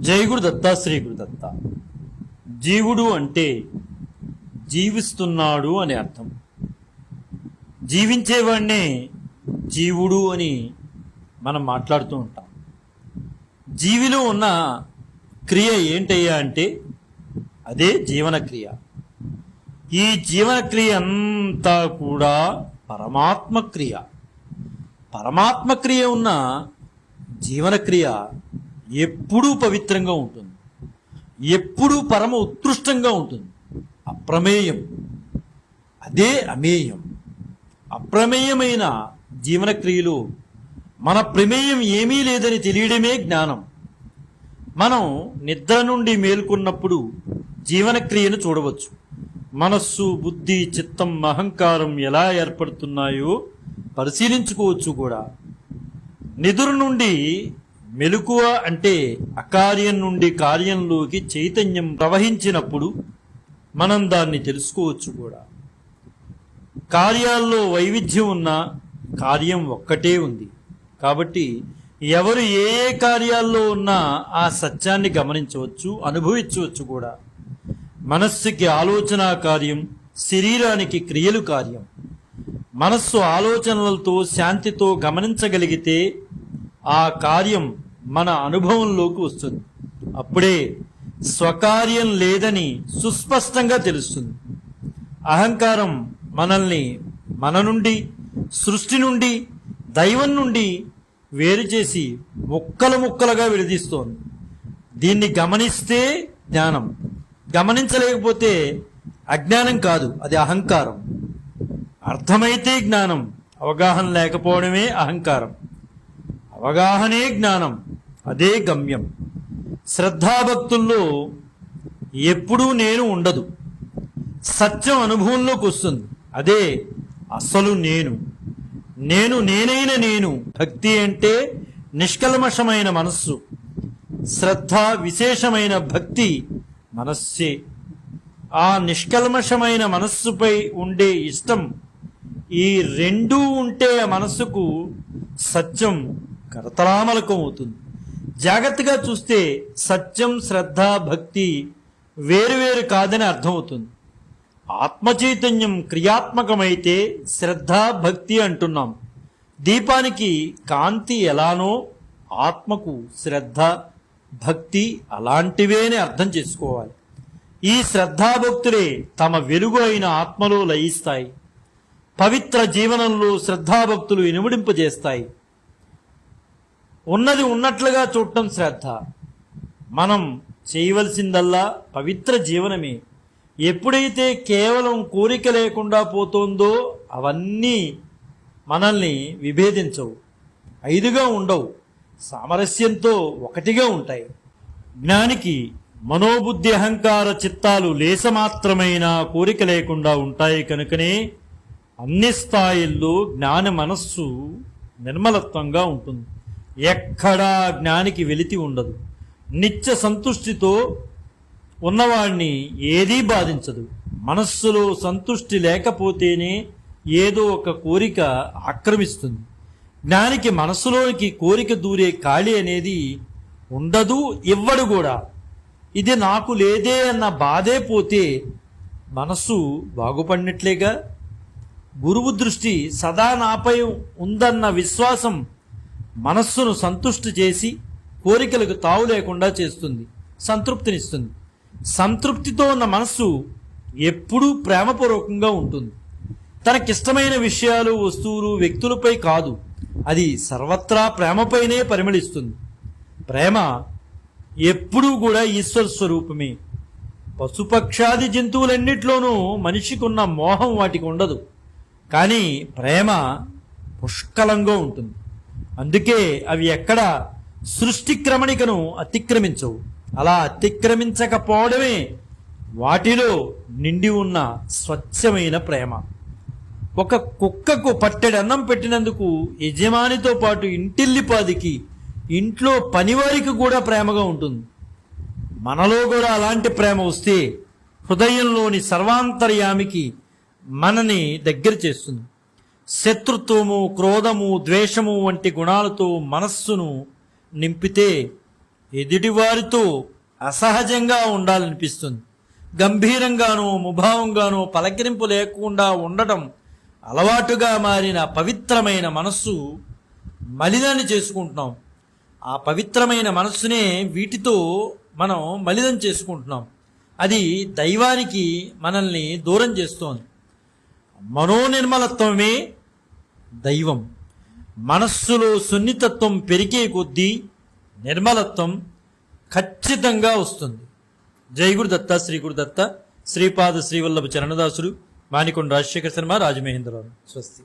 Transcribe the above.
జయగుడు దత్త శ్రీ గురుదత్త జీవుడు అంటే జీవిస్తున్నాడు అని అర్థం. జీవించేవాడినే జీవుడు అని మనం మాట్లాడుతూ ఉంటాం. జీవిలో ఉన్న క్రియ ఏంటయ్యా అంటే అదే జీవన క్రియ ఈ జీవన క్రియ అంతా కూడా పరమాత్మ క్రియ పరమాత్మ క్రియ ఉన్న జీవన క్రియ ఎప్పుడూ పవిత్రంగా ఉంటుంది. ఎప్పుడూ పరమ ఉత్కృష్టంగా ఉంటుంది. అప్రమేయం. అదే అమేయం. అప్రమేయమైన జీవన క్రియలు మన ప్రమేయం ఏమీ లేదని తెలియడమే జ్ఞానం. మనం నిద్ర నుండి మేల్కొన్నప్పుడు జీవనక్రియను చూడవచ్చు. మనస్సు బుద్ధి చిత్తం అహంకారం ఎలా ఏర్పడుతున్నాయో పరిశీలించుకోవచ్చు కూడా. నిదురు నుండి మెలకువ అంటే అకార్యం నుండి కార్యంలోకి చైతన్యం ప్రవహించినప్పుడు మనం దాన్ని తెలుసుకోవచ్చు కూడా. కార్యాల్లో వైవిధ్యం ఉన్న కార్యం ఒక్కటే ఉంది. కాబట్టి ఎవరు ఏ ఏ కార్యాల్లో ఉన్నా ఆ సత్యాన్ని గమనించవచ్చు అనుభవించవచ్చు కూడా. మనస్సుకి ఆలోచన కార్యం శరీరానికి క్రియలు కార్యం. మనస్సు ఆలోచనలతో శాంతితో గమనించగలిగితే ఆ కార్యం మన అనుభవంలోకి వస్తుంది. అప్పుడే స్వకార్యం లేదని సుస్పష్టంగా తెలుస్తుంది. అహంకారం మనల్ని మన నుండి సృష్టి నుండి దైవం నుండి వేరు చేసి ముక్కలు ముక్కలుగా విడదీస్తోంది. దీన్ని గమనిస్తే జ్ఞానం. గమనించలేకపోతే అజ్ఞానం కాదు అది అహంకారం. అర్థమైతే జ్ఞానం అవగాహన లేకపోవడమే అహంకారం. అవగాహనే జ్ఞానం. అదే గమ్యం. శ్రద్ధాభక్తుల్లో ఎప్పుడూ నేను ఉండదు. సత్యం అనుభవంలోకి వస్తుంది అదే అసలు నేను. నేను నేనైన నేను. భక్తి అంటే నిష్కల్మషమైన మనస్సు. శ్రద్ధ విశేషమైన భక్తి మనస్సే. ఆ నిష్కల్మషమైన మనస్సుపై ఉండే ఇష్టం ఈ రెండూ ఉంటే ఆ మనస్సుకు సత్యం కరతలామలకం అవుతుంది జాగ్రత్తగా చూస్తే సత్యం శ్రద్ధ భక్తి వేరువేరు కాదని అర్థమవుతుంది. ఆత్మచైతన్యం క్రియాత్మకమైతే శ్రద్ధ భక్తి అంటున్నాం. దీపానికి కాంతి ఎలానో ఆత్మకు శ్రద్ధ భక్తి అలాంటివేనే అర్థం చేసుకోవాలి. ఈ శ్రద్ధాభక్తులే తమ వెలుగు అయిన ఆత్మలో లయిస్తాయి. పవిత్ర జీవనంలో శ్రద్ధాభక్తులు ఇనుముడింపజేస్తాయి. ఉన్నది ఉన్నట్లుగా చూడటం శ్రద్ధ. మనం చేయవలసిందల్లా పవిత్ర జీవనమే. ఎప్పుడైతే కేవలం కోరిక లేకుండా పోతుందో అవన్నీ మనల్ని విభేదించవు. ఐదుగా ఉండవు. సామరస్యంతో ఒకటిగా ఉంటాయి. జ్ఞానికి మనోబుద్ధి అహంకార చిత్తాలు లేసమాత్రమైన కోరిక లేకుండా ఉంటాయి కనుకనే అన్ని స్థాయిల్లో జ్ఞాన మనస్సు నిర్మలత్వంగా ఉంటుంది. ఎక్కడా జ్ఞానికి వెలితి ఉండదు. నిత్య సంతుష్టితో ఉన్నవాడిని ఏదీ బాధించదు. మనస్సులో సంతుష్టి లేకపోతేనే ఏదో ఒక కోరిక ఆక్రమిస్తుంది. జ్ఞానికి మనస్సులోనికి కోరిక దూరే ఖాళీ అనేది ఉండదు ఇవ్వడు కూడా. ఇది నాకు లేదే అన్న బాధే పోతే మనస్సు బాగుపడినట్లేగా? గురువు దృష్టి సదా నాపై ఉందన్న విశ్వాసం మనస్సును సంతుష్టి చేసి కోరికలకు తావు లేకుండా చేస్తుంది సంతృప్తినిస్తుంది. సంతృప్తితో ఉన్న మనస్సు ఎప్పుడూ ప్రేమపూర్వకంగా ఉంటుంది. తనకిష్టమైన విషయాలు వస్తువులు వ్యక్తులపై కాదు. అది సర్వత్రా ప్రేమపైనే పరిమళిస్తుంది. ప్రేమ ఎప్పుడూ కూడా ఈశ్వర స్వరూపమే. పశుపక్షాది జంతువులన్నిట్లోనూ మనిషికి ఉన్న మోహం వాటికి ఉండదు. కానీ ప్రేమ పుష్కలంగా ఉంటుంది. అందుకే అవి ఎక్కడ సృష్టి క్రమణికను అతిక్రమించవు. అలా అతిక్రమించకపోవడమే వాటిలో నిండి ఉన్న స్వచ్ఛమైన ప్రేమ. ఒక కుక్కకు పట్టెడు అన్నం పెట్టినందుకు యజమానితో పాటు ఇంటిల్లిపాదికి ఇంట్లో పనివారికి కూడా ప్రేమగా ఉంటుంది. మనలో కూడా అలాంటి ప్రేమ వస్తే హృదయంలోని సర్వాంతర్యామికి మనని దగ్గర చేస్తుంది. శత్రుత్వము క్రోధము ద్వేషము వంటి గుణాలతో మనస్సును నింపితే ఎదుటివారితో అసహజంగా ఉండాలనిపిస్తుంది. గంభీరంగానో ముభావంగానో పలకరింపు లేకుండా ఉండటం అలవాటుగా మారిన పవిత్రమైన మనస్సు మలినాన్ని చేసుకుంటున్నాం. ఆ పవిత్రమైన మనస్సునే వీటితో మనం మలినం చేసుకుంటున్నాం. అది దైవానికి మనల్ని దూరం చేస్తోంది. మనోనిర్మలత్వమే దైవం. మనస్సులో సున్నితత్వం పెరిగే కొద్దీ నిర్మలత్వం ఖచ్చితంగా వస్తుంది. జై గురుదత్త శ్రీ గురుదత్త శ్రీపాద శ్రీవల్లభ చరణదాసుడు మాణికొండ రాజశేఖర శర్మ రాజమహేంద్రరావు. స్వస్తి.